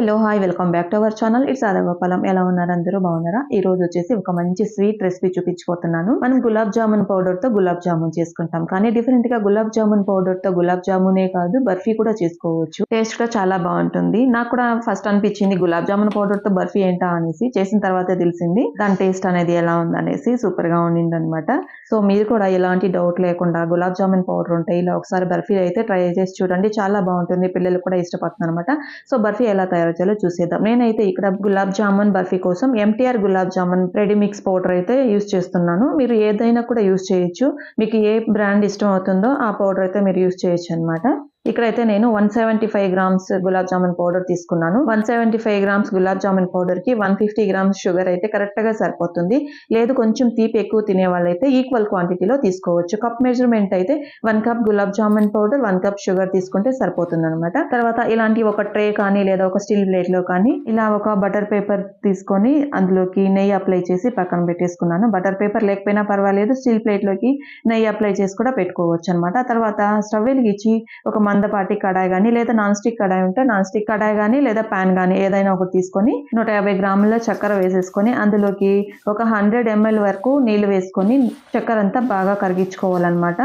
Hello hi welcome back to our channel. It's Adagopalam ఎలా ఉన్నారు అందరూ? బాగున్నారా? ఈ రోజు వచ్చేసి ఒక మంచి స్వీట్ రెసిపీ చూపించిపోతున్నాను మనం గులాబ్ జామున్ పౌడర్తో గులాబ్ జామున్ చేసుకుంటాం. కానీ డిఫరెంట్గా గులాబ్ జామున్ పౌడర్తో గులాబ్ జామునే కాదు బర్ఫీ కూడా చేసుకోవచ్చు. టేస్ట్ కూడా చాలా బాగుంటుంది. నాకు కూడా ఫస్ట్ అనిపించింది గులాబ్ జామున్ పౌడర్తో బర్ఫీ ఏంటా అనేసి. చేసిన తర్వాత తెలిసింది. దాని టేస్ట్ అనేది ఎలా ఉందనేసి సూపర్గా ఉండింది అనమాట సో మీరు కూడా ఎలాంటి డౌట్ లేకుండా గులాబ్ జామున్ పౌడర్ ఉంటే ఇలా ఒకసారి బర్ఫీ అయితే ట్రై చేసి చూడండి. చాలా బాగుంటుంది. పిల్లలు కూడా ఇష్టపడుతున్నారు అనమాట సో బర్ఫీ ఎలా తయారు చేయాలో చూసేద్దాం. నేనైతే ఇక్కడ గులాబ్ జామున్ బర్ఫీ కోసం MTR gulab jamun ready mix powder అయితే యూస్ చేస్తున్నాను. మీరు ఏదైనా కూడా యూస్ చేయొచ్చు. మీకు ఏ బ్రాండ్ ఇష్టం అవుతుందో ఆ పౌడర్ అయితే మీరు యూస్ చేయొచ్చు అనమాట ఇక్కడైతే నేను one seventy five grams gulab jamun powder తీసుకున్నాను. One seventy five grams gulab jamun పౌడర్కి one fifty grams sugar అయితే కరెక్ట్గా సరిపోతుంది. లేదు కొంచెం తీపి ఎక్కువ తినే వాళ్ళైతే ఈక్వల్ క్వాంటిటీలో తీసుకోవచ్చు. కప్ మెజర్మెంట్ అయితే one cup gulab jamun powder one cup sugar తీసుకుంటే సరిపోతుంది అనమాట తర్వాత ఇలాంటి ఒక ట్రే కానీ లేదా ఒక స్టీల్ ప్లేట్లో కానీ ఇలా ఒక బటర్ పేపర్ తీసుకొని అందులోకి నెయ్యి అప్లై చేసి పక్కన పెట్టేసుకున్నాను. బటర్ పేపర్ లేకపోయినా పర్వాలేదు స్టీల్ ప్లేట్లోకి నెయ్యి అప్లై చేసి కూడా పెట్టుకోవచ్చు అనమాట తర్వాత స్టవ్ వెలిగించి ఒక మందపాటి కడాయి కానీ లేదా నాన్ స్టిక్ కడాయి ఉంటే నాన్ స్టిక్ కడాయి కానీ లేదా ప్యాన్ కానీ ఏదైనా ఒకటి తీసుకొని నూట యాభై గ్రాముల చక్కెర వేసేసుకొని అందులోకి ఒక హండ్రెడ్ ఎంఎల్ వరకు నీళ్ళు వేసుకొని చక్కెర అంతా బాగా కరిగించుకోవాలన్నమాట.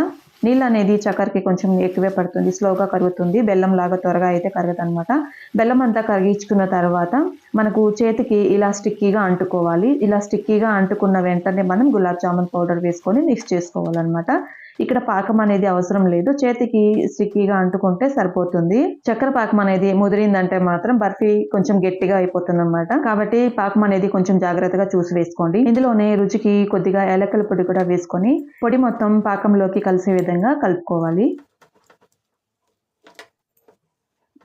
నీళ్ళు అనేది చక్కెరకి కొంచెం ఎక్కువే పడుతుంది స్లోగా కరుగుతుంది బెల్లం లాగా త్వరగా అయితే కరగదు అనమాట బెల్లం అంతా కరిగించుకున్న తర్వాత మనకు చేతికి ఇలా స్టిక్కీగా అంటుకోవాలి. ఇలా స్టిక్కీగా అంటుకున్న వెంటనే మనం గులాబ్ జామున్ పౌడర్ వేసుకొని మిక్స్ చేసుకోవాలన్నమాట. ఇక్కడ పాకం అనేది అవసరం లేదు. చేతికి స్టిక్కీగా అంటుకుంటే సరిపోతుంది. చక్కెర పాకం అనేది ముదిరిందంటే మాత్రం బర్ఫీ కొంచెం గట్టిగా అయిపోతుంది అనమాట కాబట్టి పాకం అనేది కొంచెం జాగ్రత్తగా చూసి వేసుకోండి. ఇందులోనే రుచికి కొద్దిగా ఏలకల పొడి కూడా వేసుకొని పొడి మొత్తం పాకంలోకి కలిసే విధంగా కలుపుకోవాలి.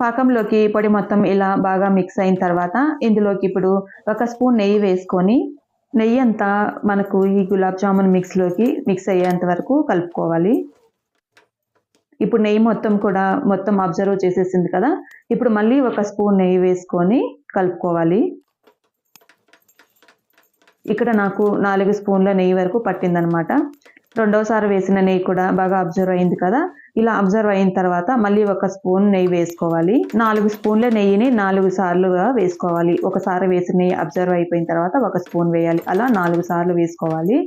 పాకంలోకి పొడి మొత్తం ఇలా బాగా మిక్స్ అయిన తర్వాత ఇందులోకి ఇప్పుడు ఒక స్పూన్ నెయ్యి వేసుకొని నెయ్యి అంతా మనకు ఈ గులాబ్ జామున్ మిక్స్లోకి మిక్స్ అయ్యేంత వరకు కలుపుకోవాలి. ఇప్పుడు నెయ్యి మొత్తం కూడా మొత్తం అబ్జర్వ్ చేసేసింది కదా ఇప్పుడు మళ్ళీ ఒక స్పూన్ నెయ్యి వేసుకొని కలుపుకోవాలి. ఇక్కడ నాకు నాలుగు స్పూన్ల నెయ్యి వరకు పట్టిందనమాట. రెండోసారి వేసిన నెయ్యి కూడా బాగా అబ్జర్వ్ అయింది కదా. ఇలా అబ్జర్వ్ అయిన తర్వాత మళ్ళీ ఒక స్పూన్ నెయ్యి వేసుకోవాలి. నాలుగు స్పూన్ల నెయ్యిని నాలుగు సార్లుగా వేసుకోవాలి. ఒకసారి వేసిన నెయ్యి అబ్జర్వ్ అయిపోయిన తర్వాత ఒక స్పూన్ వేయాలి. అలా నాలుగు సార్లు వేసుకోవాలి.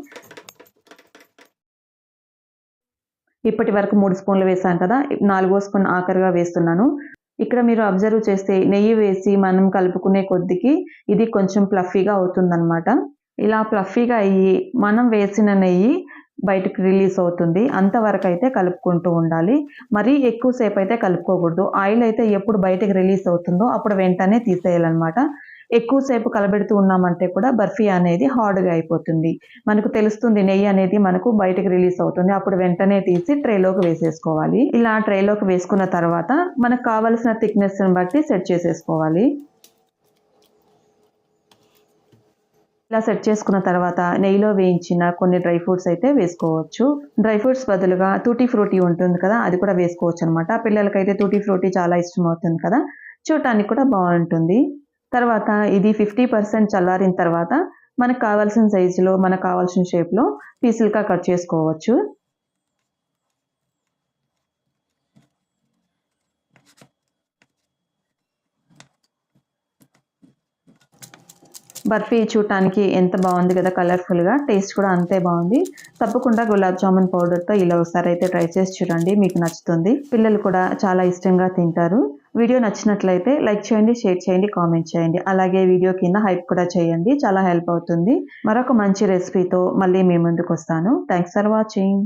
ఇప్పటి వరకు మూడు స్పూన్లు వేసాను కదా. నాలుగో స్పూన్ ఆఖరిగా వేస్తున్నాను. ఇక్కడ మీరు అబ్జర్వ్ చేస్తే నెయ్యి వేసి మనం కలుపుకునే కొద్దికి ఇది కొంచెం ప్లఫీగా అవుతుందన్నమాట ఇలా ప్లఫీగా అయ్యి మనం వేసిన నెయ్యి బయటకు రిలీజ్ అవుతుంది. అంతవరకు అయితే కలుపుకుంటూ ఉండాలి. మరీ ఎక్కువసేపు అయితే కలుపుకోకూడదు. ఆయిల్ అయితే ఎప్పుడు బయటకు రిలీజ్ అవుతుందో అప్పుడు వెంటనే తీసేయాలన్నమాట. ఎక్కువసేపు కలబెడుతూ ఉన్నామంటే కూడా బర్ఫీ అనేది హార్డ్గా అయిపోతుంది. మనకు తెలుస్తుంది నెయ్యి అనేది మనకు బయటకు రిలీజ్ అవుతుంది. అప్పుడు వెంటనే తీసి ట్రేలోకి వేసేసుకోవాలి. ఇలా ట్రేలోకి వేసుకున్న తర్వాత మనకు కావలసిన థిక్నెస్ని బట్టి సెట్ చేసేసుకోవాలి. ఇలా సెట్ చేసుకున్న తర్వాత నెయ్యిలో వేయించిన కొన్ని డ్రై ఫ్రూట్స్ అయితే వేసుకోవచ్చు. డ్రై ఫ్రూట్స్ బదులుగా టూటీ ఫ్రూటీ ఉంటుంది కదా అది కూడా వేసుకోవచ్చు అనమాట పిల్లలకైతే టూటీ ఫ్రూటీ చాలా ఇష్టం అవుతుంది కదా చూడటానికి కూడా బాగుంటుంది. తర్వాత ఇది ఫిఫ్టీ పర్సెంట్ చల్లారిన తర్వాత మనకు కావాల్సిన సైజులో మనకు కావాల్సిన షేప్లో పీసులుగా కట్ చేసుకోవచ్చు. బర్ఫీ చూడటానికి ఎంత బాగుంది కదా కలర్ఫుల్గా టేస్ట్ కూడా అంతే బాగుంది. తప్పకుండా గులాబ్ జామున్ పౌడర్తో ఇలా ఒకసారి అయితే ట్రై చేసి చూడండి మీకు నచ్చుతుంది. పిల్లలు కూడా చాలా ఇష్టంగా తింటారు. వీడియో నచ్చినట్లయితే లైక్ చేయండి షేర్ చేయండి కామెంట్ చేయండి. అలాగే వీడియో కింద హైప్ కూడా చేయండి చాలా హెల్ప్ అవుతుంది. మరొక మంచి రెసిపీతో మళ్ళీ మీ ముందుకు వస్తాను. Thanks for watching